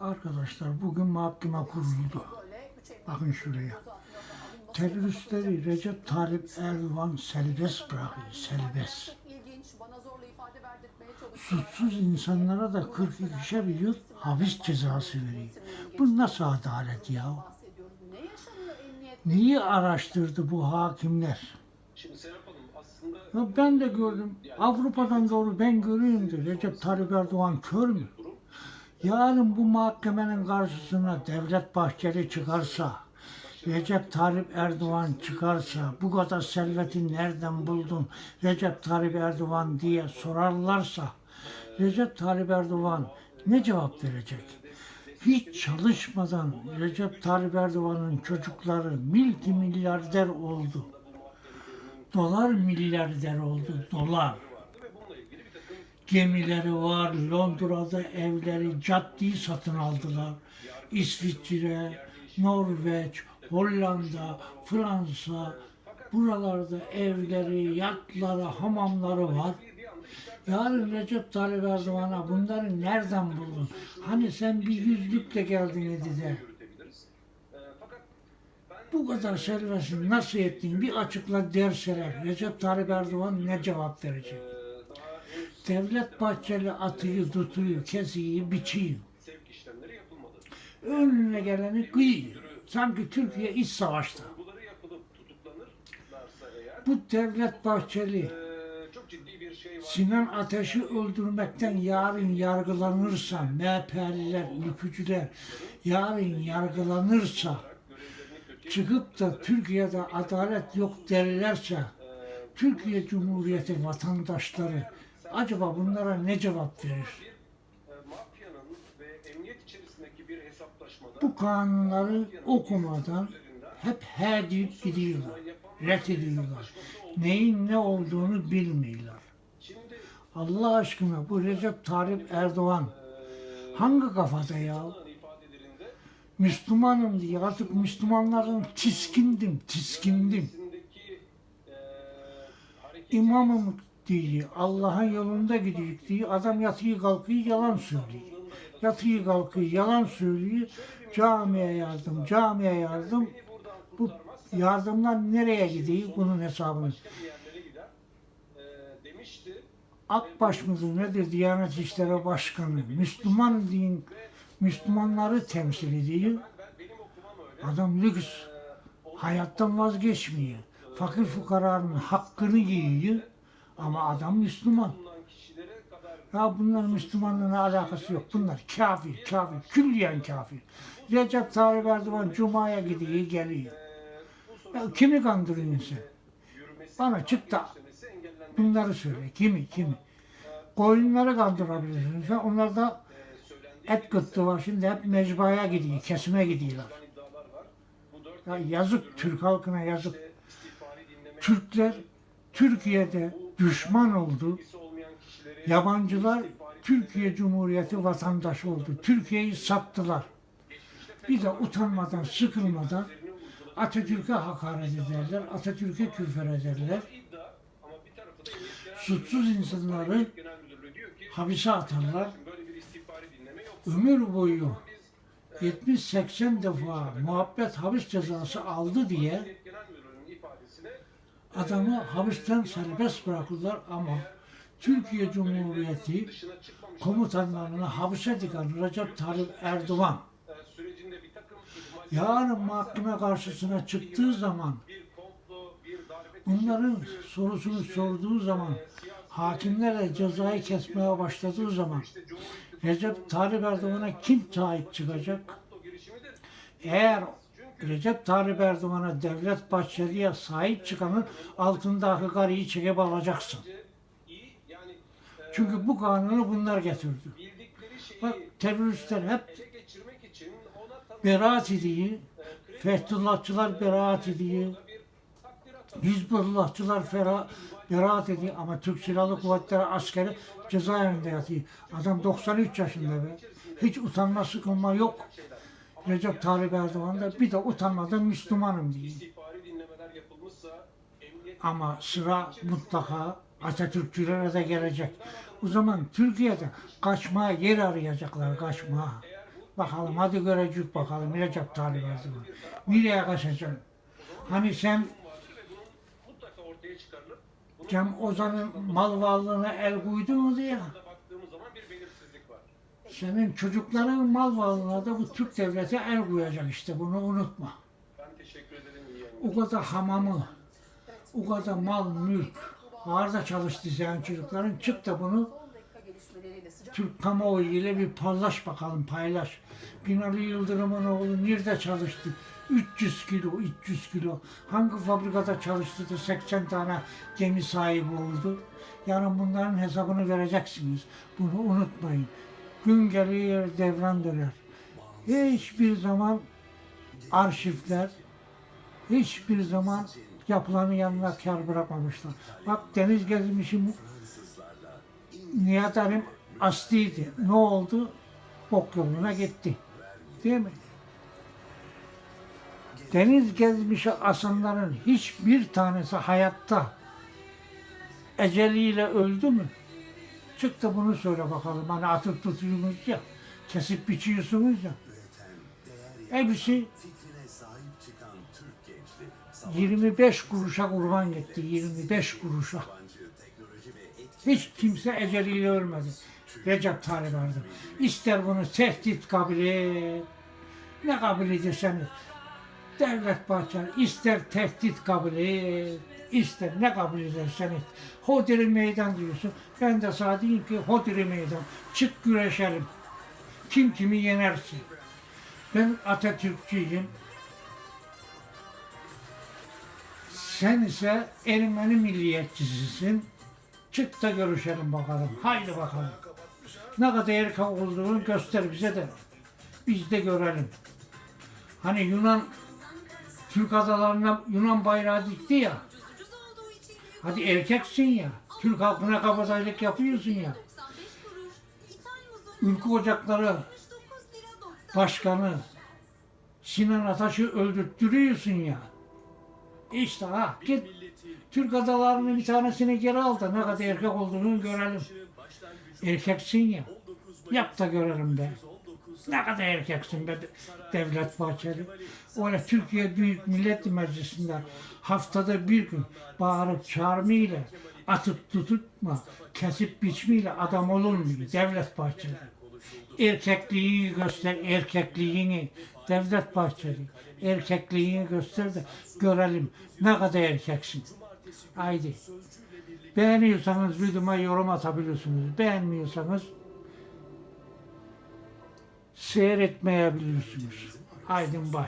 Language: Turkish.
Arkadaşlar bugün mahkeme kuruldu. Bakın şuraya. Teröristleri Recep Tayyip Erdoğan serbest bırakıyor, serbest. Suçsuz insanlara da 42'şer yıl hapis cezası veriyor. Bu nasıl adalet ya? Neyi araştırdı bu hakimler? Ya ben de gördüm. Avrupa'dan doğru ben görüyorum de Recep Tayyip Erdoğan kör mü? Yarın bu mahkemenin karşısına Devlet Bahçeli çıkarsa, Recep Tayyip Erdoğan çıkarsa, bu kadar serveti nereden buldun Recep Tayyip Erdoğan diye sorarlarsa, Recep Tayyip Erdoğan ne cevap verecek? Hiç çalışmadan Recep Tayyip Erdoğan'ın çocukları multimilyarder oldu. Dolar milyarder oldu, dolar gemileri var, Londra'da evleri, caddeyi satın aldılar. İsviçre, Norveç, Hollanda, Fransa, buralarda evleri, yatları, hamamları var. Yarın Recep Tayyip Erdoğan'a bunları nereden buldun? Hani sen bir yüzlükle geldin dedi de. yürütebiliriz. Fakat ben Bu kadar serveti nasıl ettin? Bir açıkla derseler. Recep Tayyip Erdoğan ne cevap verecek? Devlet Bahçeli atıyı, tutuyu, kesiyi, biçiyor. sevk işlemleri yapılmadı. önüne geleni kıyıyor. Sanki Türkiye iç savaşta. Bu Devlet Bahçeli e, şey. Sinan Ateş'i öldürmekten yarın yargılanırsa, MHP'liler, ülkücüler yarın yargılanırsa çıkıp da Türkiye'de adalet yok derlerse Türkiye Cumhuriyeti vatandaşları acaba bunlara ne cevap verir? e, Bu kanunları okumadan hep he deyip gidiyorlar. Ret ediyorlar. Neyin ne olduğunu bilmiyorlar. Allah aşkına bu Recep Tayyip Erdoğan e, hangi kafada ya? Müslümanım diye artık Müslümanların tiskindim, tiskindim. e, İmamım diye, Allah'ın yolunda diye adam yatıyor kalkıyor yalan söylüyor. Yatıyor kalkıyor yalan söylüyor. Camiye yardım, camiye yardım. Bu yardımlar nereye gidiyor bunun hesabını? Akbaş mıdır nedir Diyanet İşleri Başkanı? Müslüman din, Müslümanları temsil ediyor. Adam lüks, hayattan vazgeçmiyor. Fakir fukaranın hakkını yiyor ama adam Müslüman. Ya bunların Müslümanlığına alakası yok. Bunlar kafir, kafir, külliyen kafir. Recep Tayyip Erdoğan Cuma'ya gidiyor, geliyor. Ya kimi kandırıyorsun sen? Bana çık da bunları söyle. Kimi, kimi? Koyunları kandırabilirsin sen. Onlar da söylendiği et kıtlığı var. Şimdi hep mecbaya gidiyor, kesime gidiyorlar. Ya yazık Türk halkına yazık. Türkler Türkiye'de düşman oldu. Yabancılar Türkiye Cumhuriyeti vatandaşı oldu. Türkiye'yi sattılar. Bir de utanmadan, sıkılmadan Atatürk'e hakaret ederler, Atatürk'e küfür ederler. Suçsuz insanları hapise atarlar. Ömür boyu Biz 70-80 defa muhabbet hapis cezası aldı diye adamı hapisten serbest bırakırlar ama Türkiye Cumhuriyeti komutanlarına hapise diken Recep Tayyip Erdoğan yarın mahkeme karşısına çıktığı zaman bunların sorusunu sorduğu zaman hakimlere cezayı kesmeye başladığı zaman Recep Tayyip Erdoğan'a kim sahip çıkacak? Eğer Recep Tayyip Erdoğan'a Devlet Bahçeli'ye sahip çıkanın altında hıkarıyı çekip alacaksın. Çünkü bu kanunu bunlar getirdi. Bak teröristler hep beraat ediyor. Fethullahçılar beraat atar. Hizbullahçılar fera, beraat ediyor ama Türk Silahlı Kuvvetleri askeri cezaevinde yatıyor. Adam 93 yaşında be. Hiç utanma sıkılma yok. Recep Tayyip Erdoğan da bir de utanmadan Müslümanım diyor. Ama sıra mutlaka Atatürkçülere de gelecek. O zaman Türkiye'de kaçmaya yer arayacaklar kaçmaya. Bakalım hadi görecek bakalım Recep Tayyip Erdoğan. Nereye kaçacaksın? Hani sen Cem Ozan'ın mal varlığına el koydun mu diye. da baktığımız zaman bir belirsizlik var. Senin çocukların mal varlığına da bu Türk devleti el koyacak işte bunu unutma. Ben teşekkür ederim iyi yayınlar. O kadar hamamı, o kadar mal, mülk, ağırda çalıştı senin çocukların. Çık da bunu Türk kamuoyu ile bir paylaş bakalım paylaş. Binali Yıldırım'ın oğlu nerede çalıştı? 300 kilo, 300 kilo. Hangi fabrikada çalıştı da 80 tane gemi sahibi oldu? Yarın bunların hesabını vereceksiniz. Bunu unutmayın. Gün geliyor devran döner. Hiçbir zaman arşivler, hiçbir zaman yapılanın yanına kar bırakmamışlar. Bak deniz gezmişim Nihat Halim aslıydı. Ne oldu? Bok yoluna gitti. Değil mi? Deniz gezmişi asanların hiçbir tanesi hayatta eceliyle öldü mü? Çık da bunu söyle bakalım. Hani atıp tutuyorsunuz ya, kesip biçiyorsunuz ya. Hepsi çıkan Türk gençliği 25 kuruşa kurban gitti. 25 kuruşa. Hiç kimse eceliyle ölmedi. Recep Tayyip Erdoğan. İster bunu tehdit kabul et. Ne kabul ederseniz. Devlet Bahçeli ister tehdit kabul et. İster ne kabul ederseniz. Hodri meydan diyorsun. Ben de sana diyeyim ki hodri meydan. Çık güreşelim. Kim kimi yenersin. Ben Atatürkçüyüm. Sen ise Ermeni milliyetçisisin. Çık da görüşelim bakalım. Haydi bakalım. Ne kadar erkek olduğunu göster bize de. Biz de görelim. Hani Yunan Türk adalarına Yunan bayrağı dikti ya. Hadi erkeksin ya. Türk halkına kabadayılık yapıyorsun ya. Ülke Ocakları Başkanı Sinan Ataş'ı öldürttürüyorsun ya. İşte ha git Türk adalarının bir tanesini geri al da ne kadar erkek olduğunu görelim. Erkeksin ya. Yap da görelim be. Ne kadar erkeksin be Devlet Bahçeli. Öyle Türkiye Büyük Millet Meclisi'nde haftada bir gün bağırıp çağırmayla atıp tututma, kesip biçmeyle adam olur mu? Devlet Bahçeli. Erkekliğini göster, erkekliğini. Devlet Bahçeli. Erkekliğini göster de görelim ne kadar erkeksin. Haydi. Beğeniyorsanız videoma yorum atabilirsiniz. Beğenmiyorsanız seyretmeyebilirsiniz. Haydi bay.